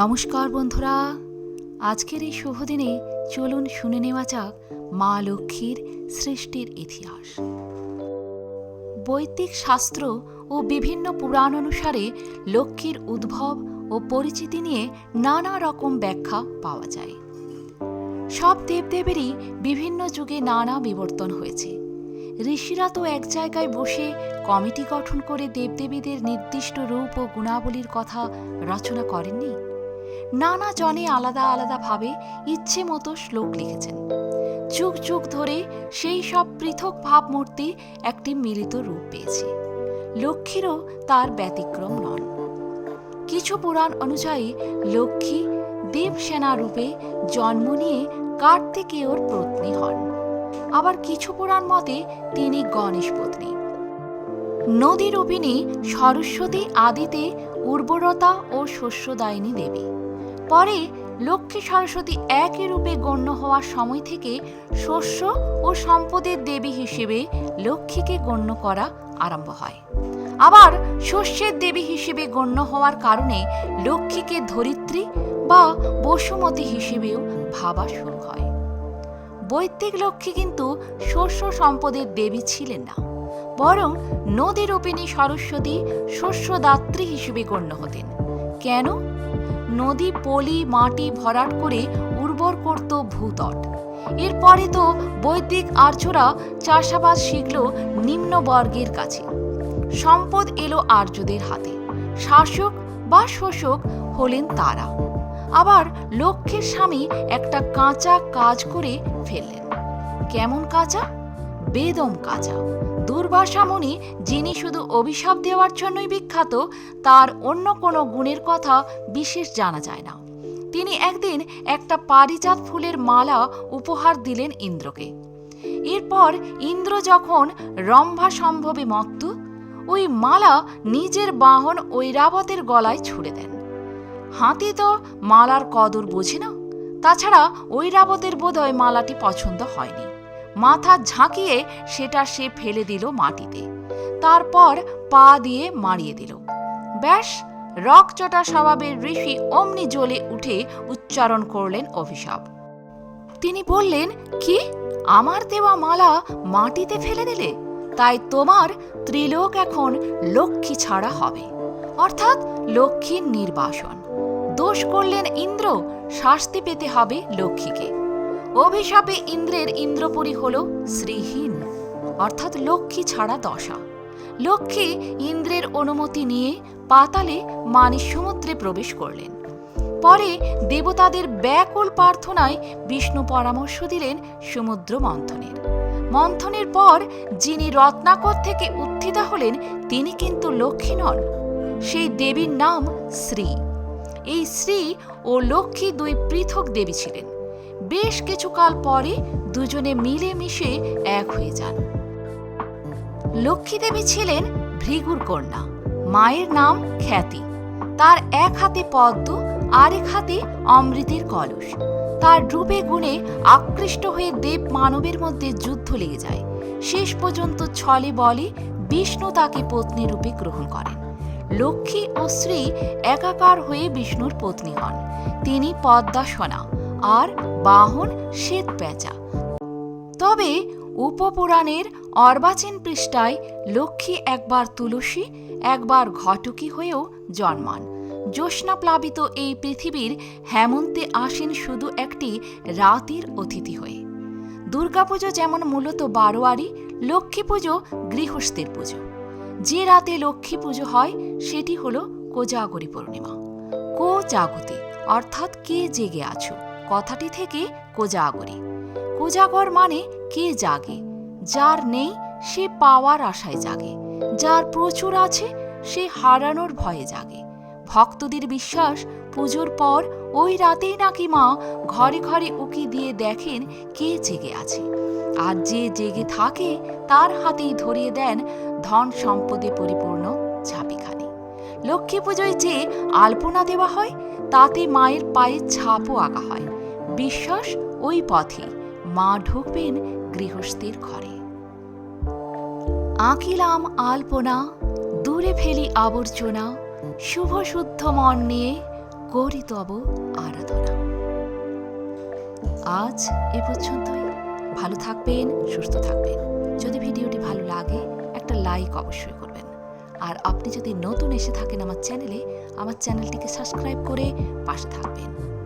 নমস্কার বন্ধুরা। আজকের এই শুভ দিনে চলুন শুনে নেওয়া যাক মা লক্ষ্মীর সৃষ্টির ইতিহাস। বৈদিক শাস্ত্র ও বিভিন্ন পুরাণ অনুসারে লক্ষ্মীর উদ্ভব ও পরিচিতি নিয়ে নানা রকম ব্যাখ্যা পাওয়া যায়। সব দেবদেবেরই বিভিন্ন যুগে নানা বিবর্তন হয়েছে। ঋষিরা তো এক জায়গায় বসে কমিটি গঠন করে দেবদেবীদের নির্দিষ্ট রূপ ও গুণাবলীর কথা রচনা করেননি। নানা জনে আলাদা আলাদাভাবে ইচ্ছে মতো শ্লোক লিখেছেন। যুগ যুগ ধরে সেই সব পৃথক ভাবমূর্তি একটি মিলিত রূপ পেয়েছে। লক্ষ্মীরও তার ব্যতিক্রম নন। কিছু পুরাণ অনুযায়ী লক্ষ্মী দেবসেনা রূপে জন্ম নিয়ে কার্তিকেয়র পত্নী হন। আবার কিছু পুরাণ মতে তিনি গণেশ পত্নী। নদী রূপিণী সরস্বতী আদিতে উর্বরতা ও শস্যদায়িনী দেবী। পরে লক্ষ্মী সরস্বতী একই রূপে গণ্য হওয়ার সময় থেকে শস্য ও সম্পদের দেবী হিসেবে লক্ষ্মীকে গণ্য করা আরম্ভ হয়। আবার শস্যের দেবী হিসেবে গণ্য হওয়ার কারণে লক্ষ্মীকে ধরিত্রী বা বসুমতী হিসেবেও ভাবা শুরু হয়। বৈদিক লক্ষ্মী কিন্তু শস্য সম্পদের দেবী ছিলেন না, বরং নদী রূপিণী সরস্বতী শস্যদাত্রী হিসেবে গণ্য হতেন। কেন? নদী, পলি, মাটি ভরাট করে উর্বর করত ভূতট। এরপরে তো বৈদিক আর্যরা চাষাবাদ শিখল নিম্নবর্গের কাছে। সম্পদ এলো আর্যদের হাতে। শাসক বা শোষক হলেন তারা। আবার লক্ষ্যের স্বামী একটা কাঁচা কাজ করে ফেললেন। কেমন কাঁচা? বেদম কাঁচা। দুর্বাসা মুনি যিনি শুধু অভিশাপ দেওয়ার জন্যই বিখ্যাত, তার অন্য কোনো গুণের কথা বিশেষ জানা যায় না। তিনি একদিন একটা পারিজাত ফুলের মালা উপহার দিলেন ইন্দ্রকে। এরপর ইন্দ্র যখন রম্ভা সম্ভবে মত্ত, ওই মালা নিজের বাহন ঐরাবতের গলায় ছুড়ে দেন। হাতি তো মালার কদর বোঝে না, তাছাড়া ঐরাবতের বোধহয় মালাটি পছন্দ হয়নি। মাথা ঝাঁকিয়ে সেটা সে ফেলে দিল মাটিতে। তারপর পা দিয়ে মারিয়ে দিল। ব্যাস, রকচটা স্বভাবের ঋষি অমনি জ্বলে উঠে উচ্চারণ করলেন অভিশাপ। তিনি বললেন, কি? আমার দেওয়া মালা মাটিতে ফেলে দিলে? তাই তোমার ত্রিলোক এখন লক্ষ্মী ছাড়া হবে। অর্থাৎ লক্ষ্মীর নির্বাসন। দোষ করলেন ইন্দ্র, শাস্তি পেতে হবে লক্ষ্মীকে। অভিশাপে ইন্দ্রের ইন্দ্রপুরী হল শ্রীহীন, অর্থাৎ লক্ষ্মী ছাড়া দশা। লক্ষ্মী ইন্দ্রের অনুমতি নিয়ে পাতালে মানিস সমুদ্রে প্রবেশ করলেন। পরে দেবতাদের ব্যাকুল প্রার্থনায় বিষ্ণু পরামর্শ দিলেন সমুদ্র মন্থনের। মন্থনের পর যিনি রত্নাকর থেকে উত্থিতা হলেন, তিনি কিন্তু লক্ষ্মী নন, সেই দেবীর নাম শ্রী। এই শ্রী ও লক্ষ্মী দুই পৃথক দেবী ছিলেন। বেশ কিছুকাল পরে দুজনে মিলে মিশে এক হয়ে যান। লক্ষ্মী দেবী ছিলেন ভৃগুর কন্যা, মায়ের নাম খ্যাতি। তার এক হাতে পদ্ম, আরেক হাতে অমৃতের কলস। তার রূপে গুণে আকৃষ্ট হয়ে দেব মানবের মধ্যে যুদ্ধ লেগে যায়। শেষ পর্যন্ত ছলে বলে বিষ্ণু তাকে পত্নী রূপে গ্রহণ করেন। লক্ষ্মী ও শ্রী একাকার হয়ে বিষ্ণুর পত্নী হন। তিনি পদ্মাসনা আর বাহন শ্বেত পেঁচা তবে উপপুরাণের অর্বাচীন পৃষ্ঠায় লক্ষ্মী একবার তুলসী, একবার ঘটকী হয়েও জন্মান। জ্যোৎস্না প্লাবিত এই পৃথিবীর হেমন্তে আসেন শুধু একটি রাতের অতিথি হয়ে। দুর্গাপুজো যেমন মূলত বারোয়ারি লক্ষ্মী পুজো গৃহস্থের পুজো। যে রাতে লক্ষ্মী পুজো হয়, সেটি হল কোজাগরী পূর্ণিমা। কো জাগতে অর্থাৎ কে জেগে আছো? কথাটি থেকে কোজাগরী কোজাগর মানে কে জাগে? যার নেই, সে পাওয়ার আশায় জাগে। যার প্রচুর আছে, সে হারানোর ভয়ে জাগে। ভক্তদের বিশ্বাস, পুজোর পর ওই রাতেই নাকি মা ঘরে ঘরে উকি দিয়ে দেখেন কে জেগে আছে। আর যে জেগে থাকে, তার হাতেই ধরিয়ে দেন ধন সম্পদে পরিপূর্ণ ঝাঁপিখানি লক্ষ্মী পুজোয় যে আলপনা দেওয়া হয়, তাতে মায়ের পায়ে ছাপও আঁকা হয়। বিশ্বাস ওই পথে। মা ঢুকবেন গৃহস্থের ঘরে। আঁকিলাম আলপনা, দূরে ফেলি আবর্জনা, শুভ শুদ্ধ মন নিয়ে করি তব আরাধনা। আজ এ পর্যন্তই। ভালো থাকবেন, সুস্থ থাকবেন। যদি ভিডিওটি ভালো লাগে, একটা লাইক অবশ্যই করবেন। আর আপনি যদি নতুন এসে থাকেন আমার চ্যানেলে, আমার চ্যানেলটিকে সাবস্ক্রাইব করে পাশে থাকবেন।